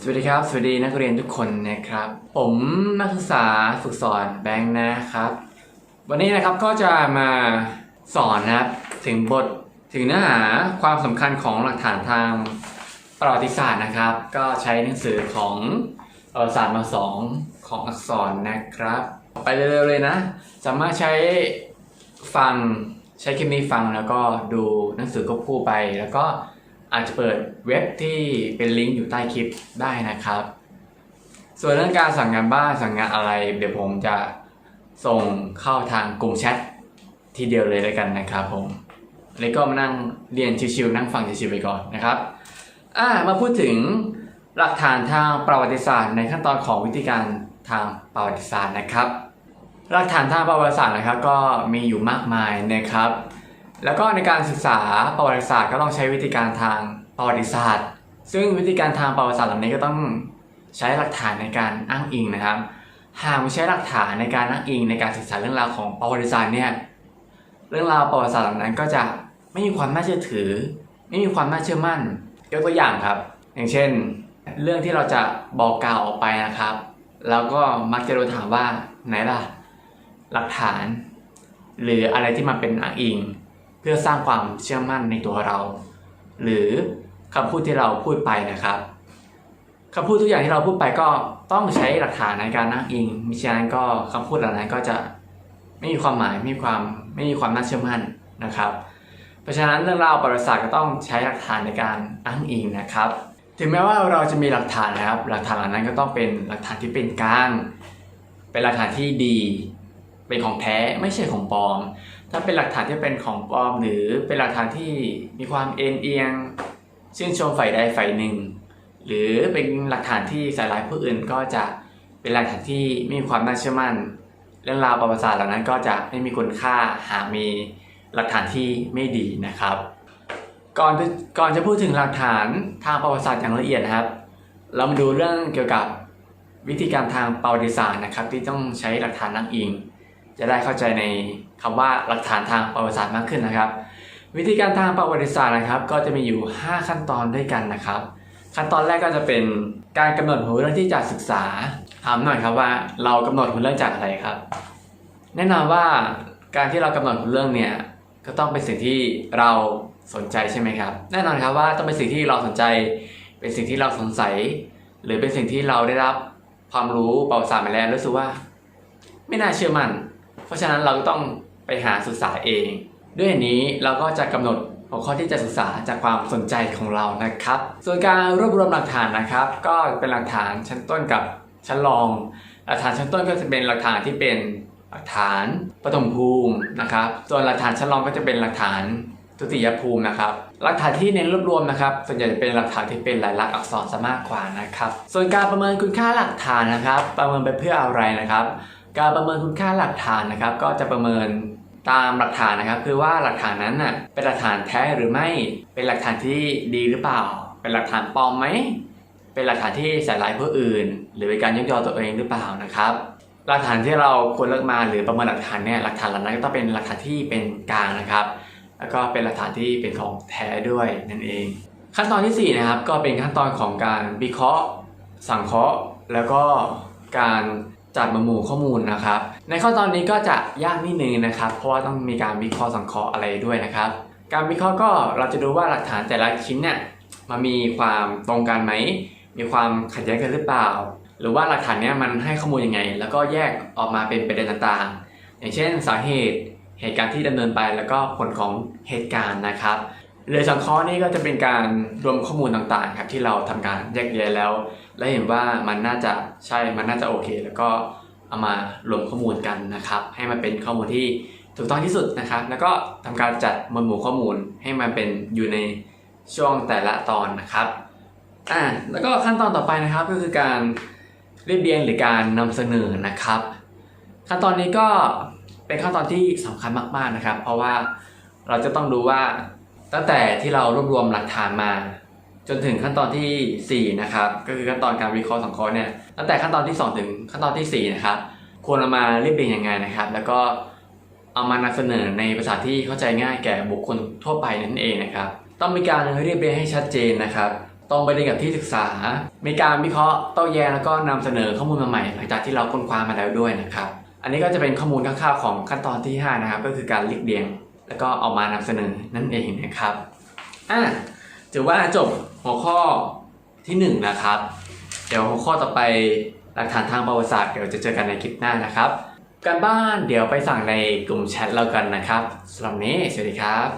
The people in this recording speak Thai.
สวัสดีครับ สวัสดีนักเรียนทุกคนนะครับ ผมนักศึกษาฝึกสอนแบงค์นะครับ วันนี้นะครับก็จะมาสอนนะครับถึงบทถึงเนื้อหาความสำคัญของหลักฐานทางประวัติศาสตร์นะครับ ก็ใช้หนังสือของประวัติศาสตร์มาสองของอักษรนะครับ ไปเร็วๆเลยนะ สามารถใช้ฟังใช้คลิปนี้ฟังแล้วก็ดูหนังสือควบคู่ไปแล้วก็ อาจจะเปิดเว็บที่เป็นลิงก์อยู่ใต้คลิปได้นะครับ ส่วนเรื่องการสั่งงานบ้านสั่งงานอะไร เดี๋ยวผมจะส่งเข้าทางกลุ่มแชททีเดียวเลยแล้วกันนะครับผมแล้วก็มานั่งเรียนชิวๆนั่งฟังชิวๆไปก่อนนะครับอ่ามาพูดถึงหลักฐานทางประวัติศาสตร์ในขั้นตอนของวิธีการทางประวัติศาสตร์นะครับ หลักฐานทางประวัติศาสตร์นะครับก็มีอยู่มากมายนะครับ แล้วก็ในการศึกษาประวัติศาสตร์ก็ต้องใช้วิธีการทางประวัติศาสตร์ ซึ่งวิธีการทางประวัติศาสตร์เหล่านี้ก็ต้องใช้หลักฐานในการอ้างอิงนะครับ หากไม่ใช้หลักฐานในการอ้างอิงในการศึกษาเรื่องราวของประวัติศาสตร์เนี่ยเรื่องราวประวัติศาสตร์เหล่านั้นก็จะไม่มีความน่าเชื่อถือ ไม่มีความน่าเชื่อมั่นยกตัวอย่างครับ อย่างเช่น เรื่องที่เราจะบอกกล่าวออกไปนะครับ แล้วก็มักจะโดนถามว่าไหนล่ะ หลักฐาน หรืออะไรที่มันเป็นอ้างอิง เพื่อสร้างความเชื่อมั่นในตัวเรา หรือคำพูดที่เราพูดไปนะครับคำพูดทุกอย่างที่เราพูดไปก็ต้องใช้หลักฐานในการอ้างอิงมิฉะนั้นก็คำพูดเหล่านั้นก็จะไม่มีความหมายไม่มีความไม่มีความน่าเชื่อมั่นนะครับ เพราะฉะนั้นเรื่องราวประวัติศาสตร์ก็ต้องใช้หลักฐานในการอ้างอิงนะครับ ถึงแม้ว่าเราจะมีหลักฐานนะครับ หลักฐานเหล่านั้นก็ต้องเป็นหลักฐานที่เป็นกลาง เป็นหลักฐานที่ดี เป็นของแท้ไม่ใช่ของปลอม ถ้าเป็นหลักฐานที่เป็นของปลอม หรือเป็นหลักฐานที่มีความเอ็นเอียงชื่นชมฝ่ายใดฝ่ายหนึ่ง หรือเป็นหลักฐานที่ส่ร้ายผู้อื่นก็จะเป็นหลักฐานที่ไม่มีความน่าเชื่อมั่น เรื่องราวประวัติศาสตร์เหล่านั้นก็จะไม่มีคุณค่าหากมีหลักฐานที่ไม่ดีนะครับ ก่อนก่อนจะพูดถึงหลักฐานทางประวัติศาสตร์อย่างละเอียดครับ เรามาดูเรื่องเกี่ยวกับวิธีการทางประวัติศาสตร์นะครับ ที่ต้องใช้หลักฐานอ้างอิง จะได้เข้าใจในคำว่าหลักฐานทางประวัติศาสตร์มากขึ้นนะครับ วิธีการทางประวัติศาสตร์นะครับ ก็จะมีอยู่ 5 ขั้นตอนด้วยกันนะครับ ขั้นตอนแรกก็จะเป็นการกำหนดหัวเรื่องที่จะศึกษาถามหน่อยครับว่าเรากำหนดหัวเรื่องจากอะไรครับ แน่นอนว่าการที่เรากำหนดหัวเรื่องเนี่ยก็ต้องเป็นสิ่งที่เราสนใจใช่ไหมครับ แน่นอนครับว่าต้องเป็นสิ่งที่เราสนใจ เป็นสิ่งที่เราสงสัย หรือเป็นสิ่งที่เราได้รับความรู้ประวัติศาสตร์มาแล้วรู้สึกว่า ไม่น่าเชื่อมั่น เพราะฉะนั้นเราก็ต้องไปหาศึกษาเอง ด้วยนี้เราก็จะกำหนดหัวข้อที่จะศึกษาจากความสนใจของเรานะครับ ส่วนการรวบรวมหลักฐานนะครับ ก็เป็นหลักฐานชั้นต้นกับชั้นรอง หลักฐานชั้นต้นก็จะเป็นหลักฐานที่เป็นหลักฐานปฐมภูมินะครับ ส่วนหลักฐานชั้นรองก็จะเป็นหลักฐานทุติยภูมินะครับ หลักฐานที่เน้นรวบรวมนะครับ ส่วนใหญ่จะเป็นหลักฐานที่เป็นลายลักษณ์อักษรซะมากกว่านะครับ ส่วนการประเมินคุณค่าหลักฐานนะครับ ประเมินไปเพื่ออะไรนะครับ การประเมินคุณค่าหลักฐานนะครับ ก็จะประเมินตามหลักฐานนะครับ คือว่าหลักฐานนั้นน่ะเป็นหลักฐานแท้หรือไม่เป็นหลักฐานที่ดีหรือเปล่า เป็นหลักฐานปลอมไหมเป็นหลักฐานที่ใส่ร้ายผู้อื่น หรือเป็นการยกยอตัวเองหรือเปล่านะครับ หลักฐานที่เราควรเลือกมาหรือประเมินหลักฐานเนี่ยหลักฐานเหล่านั้นก็ต้องเป็นหลักฐานที่เป็นกลางนะครับ แล้วก็เป็นหลักฐานที่เป็นของแท้ด้วยนั่นเอง ขั้นตอนที่สี่นะครับ ก็เป็นขั้นตอนของการวิเคราะห์ สังเคราะห์ แล้วก็การ จัดมวดหมู่ข้อมูลนะครับ ในขั้นตอนนี้ก็จะยากนิดนึงนะครับ เพราะว่าต้องมีการวิเคราะห์สังเคราะห์อะไรด้วยนะครับ การวิเคราะห์ก็เราจะดูว่าหลักฐานแต่ละชิ้นเนี่ยมันมีความตรงกันไหม มีความขัดแย้งกันหรือเปล่า หรือว่าหลักฐานเนี้ยมันให้ข้อมูลยังไง แล้วก็แยกออกมาเป็นประเด็นต่างๆ อย่างเช่น สาเหตุ เหตุการณ์ที่ดำเนินไป แล้วก็ผลของเหตุการณ์นะครับ เรือสังเคราะห์นี่ก็จะเป็นการรวมข้อมูลต่างๆครับที่เราทำการแยกแยะแล้ว และเห็นว่ามันน่าจะใช่มันน่าจะโอเค แล้วก็เอามารวมข้อมูลกันนะครับ ให้มันเป็นข้อมูลที่ถูกต้องที่สุดนะครับ แล้วก็ทำการจัดหมวดหมู่ข้อมูลให้มันเป็นอยู่ในช่วงแต่ละตอนนะครับอ่าแล้วก็ขั้นตอนต่อไปนะครับก็คือการเรียบเรียงหรือการนำเสนอนะครับ ขั้นตอนนี้ก็เป็นขั้นตอนที่สำคัญมากๆนะครับ เพราะว่าเราจะต้องดูว่า ตั้งแต่ที่เรารวบรวมหลักฐานมา จนถึงขั้นตอนทีสี่ 4 นะครับ ก็คือขั้นตอนการวิเคราะห์สังเคราะห์เนี่ยตั้งแต่ขั้นตอนที่ 2 ถึงขั้นตอนทีสี่ 4 นะครับ ควรเอามาเรียบเรียงยังไงนะครับ แล้วก็เอามานำเสนอในภาษาที่เข้าใจง่ายแก่บุคคลทั่วไปนั่นเองนะครับ ต้องมีการเรียบเรียงให้ชัดเจนนะครับตรงไปเรียนกับที่ศึกษา มีการวิเคราะห์โต้แย้งแล้วก็นำเสนอข้อมูลมาใหม่ หลังจากที่เราค้นคว้ามาแล้วด้วยนะครับ อันนี้ก็จะเป็นข้อมูลคร่าวๆของขั้นตอนที่ 5 นะครับ ก็คือการเรียบเรียง แล้วก็เอามานำเสนอนั่นเองนะครับอะถือว่าจบหัวข้อที่1นะครับ เดี๋ยวหัวข้อต่อไปหลักฐานทางประวัติศาสตร์เดี๋ยวจะเจอกันในคลิปหน้านะครับ การบ้านเดี๋ยวไปสั่งในกลุ่มแชทเรากันนะครับสำหรับนี้สวัสดีครับ